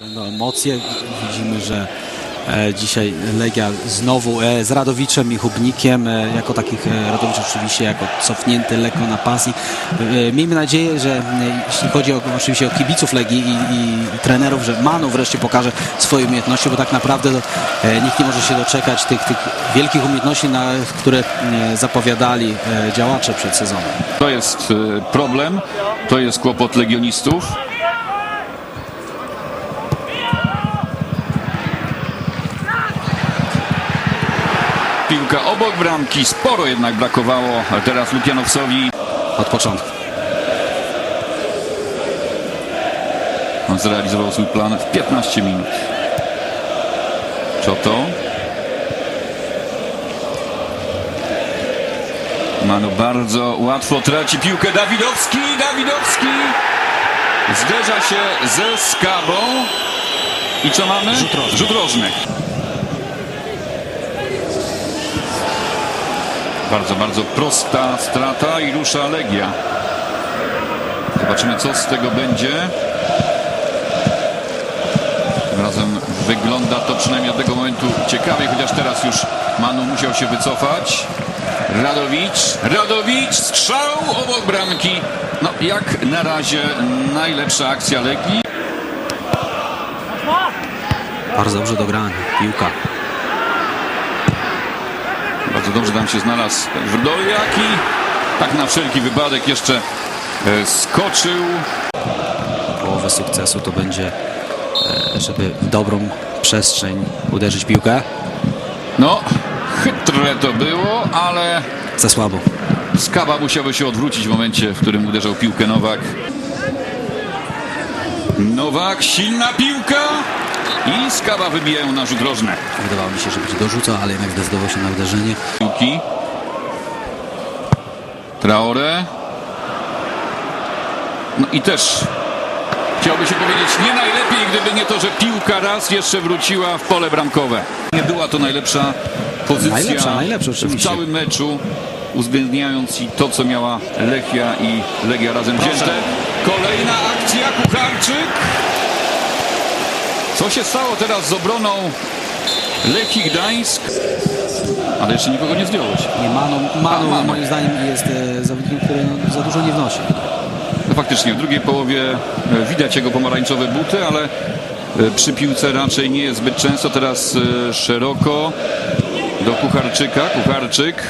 Będą emocje. Widzimy, że e, dzisiaj Legia znowu e, z Radowiczem i Hubnikiem, e, jako takich Radowicz oczywiście jako cofnięty lekko na pasji. Miejmy nadzieję, że jeśli chodzi o, oczywiście o kibiców Legii i, i, trenerów, że Manu wreszcie pokaże swoje umiejętności, bo tak naprawdę nikt nie może się doczekać tych, tych wielkich umiejętności, na, które zapowiadali działacze przed sezonem. To jest problem, to jest kłopot legionistów. Piłka obok bramki, sporo jednak brakowało teraz Lukianowcowi. Od początku. On zrealizował swój plan w 15 minut. Czoto. Manu bardzo łatwo traci piłkę. Dawidowski, Dawidowski zderza się ze Skabą. I co mamy? Rzut rożny. Rzut rożny. Bardzo, bardzo prosta strata i rusza Legia. Zobaczymy, co z tego będzie. Tym razem wygląda to przynajmniej od tego momentu ciekawie, chociaż teraz już Manu musiał się wycofać. Radowicz, Radowicz, strzał obok bramki. No, jak na razie najlepsza akcja Legii. Bardzo dobrze dograny. Piłka. Bardzo dobrze tam się znalazł Wrdoliak i tak na wszelki wypadek jeszcze e, skoczył. połowę sukcesu to będzie, e, żeby w dobrą przestrzeń uderzyć piłkę. No, chytre to było, ale Za słabo. Skaba musiałby się odwrócić w momencie, w którym uderzał piłkę Nowak. Nowak, silna piłka i Skaba wybijają na rzut rożny. Wydawało mi się, że będzie dorzucał, ale jednak zdecydował się na uderzenie. Piłki. Traore. No i też chciałby się powiedzieć nie najlepiej, gdyby nie to, że piłka raz jeszcze wróciła w pole bramkowe. Nie była to najlepsza pozycja Najlepsza, najlepsza, w całym meczu, uwzględniając i to, co miała Lechia i Legia razem wzięte. Kolejna akcja, Kucharczyk. Co się stało teraz z obroną Lechii Gdańsk? Ale jeszcze nikogo nie zdjąłeś. Nie, Manu, Manu, A, Manu. moim zdaniem jest e, zawodnikiem, który no, za dużo nie wnosi. No faktycznie, w drugiej połowie e, widać jego pomarańczowe buty, ale e, przy piłce raczej nie jest zbyt często. Teraz e, szeroko do Kucharczyka. Kucharczyk.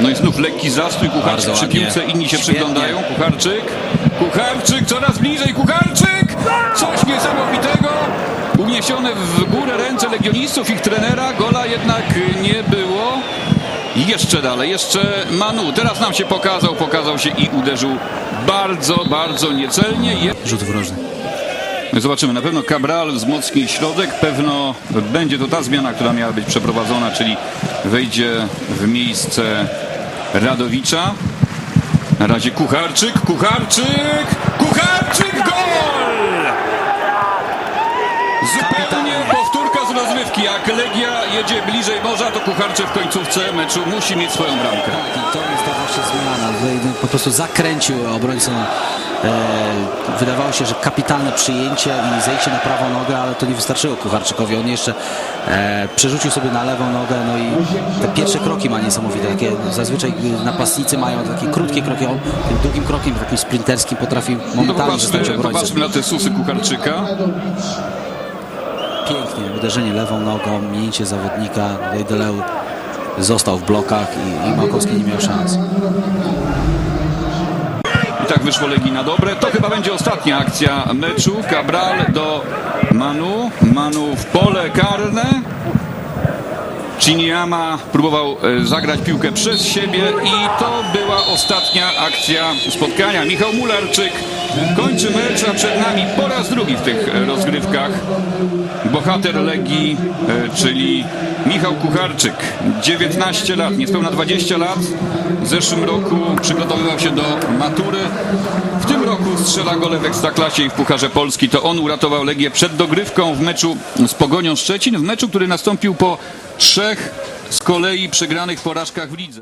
No i znów lekki zastój. Kucharczyk Bardzo przy ładnie. piłce, inni się Świetnie. przyglądają. Kucharczyk. Kucharczyk coraz bliżej. Kucharczyk! Coś niesamowitego. Uniesione w górę ręce legionistów, ich trenera. Gola jednak nie było. I Jeszcze dalej, jeszcze Manu. Teraz nam się pokazał, pokazał się i uderzył bardzo, bardzo niecelnie. Rzut wrożny. Zobaczymy, na pewno Cabral wzmocni środek, pewno będzie to ta zmiana, która miała być przeprowadzona, czyli wejdzie w miejsce Radowicza. Na razie Kucharczyk, Kucharczyk, Kucharczyk, gol! Zupełnie powtórka z rozrywki. Jak Legia jedzie bliżej morza, to Kucharczyk w końcówce meczu musi mieć swoją bramkę. I to jest ta właśnie zmiana. Wy- Po prostu zakręcił obrońcę. E, wydawało się, że kapitalne przyjęcie i zejście na prawą nogę, ale to nie wystarczyło Kucharczykowi. On jeszcze e, przerzucił sobie na lewą nogę, no i te pierwsze kroki ma niesamowite. Takie, zazwyczaj napastnicy mają takie krótkie kroki. On tym drugim krokiem, takim sprinterskim potrafi No momentalnie zostać obrońcą. popatrzmy na te susy Kucharczyka. Pięknie, uderzenie lewą nogą, minięcie zawodnika. Deleu został w blokach i, i Małkowski nie miał szans. I tak wyszło Legii na dobre. To chyba będzie ostatnia akcja meczu. Cabral do Manu. Manu w pole karne. Chiniama próbował e, zagrać piłkę przez siebie i to była ostatnia akcja spotkania. Michał Mularczyk kończy mecz, a przed nami po raz drugi w tych e, rozgrywkach bohater Legii, e, czyli Michał Kucharczyk. 19 lat, niespełna 20 lat. W zeszłym roku przygotowywał się do matury. W tym roku strzela gole w Ekstraklasie i w Pucharze Polski. To on uratował Legię przed dogrywką w meczu z Pogonią Szczecin. W meczu, który nastąpił po trzech z kolei przegranych porażkach w lidze.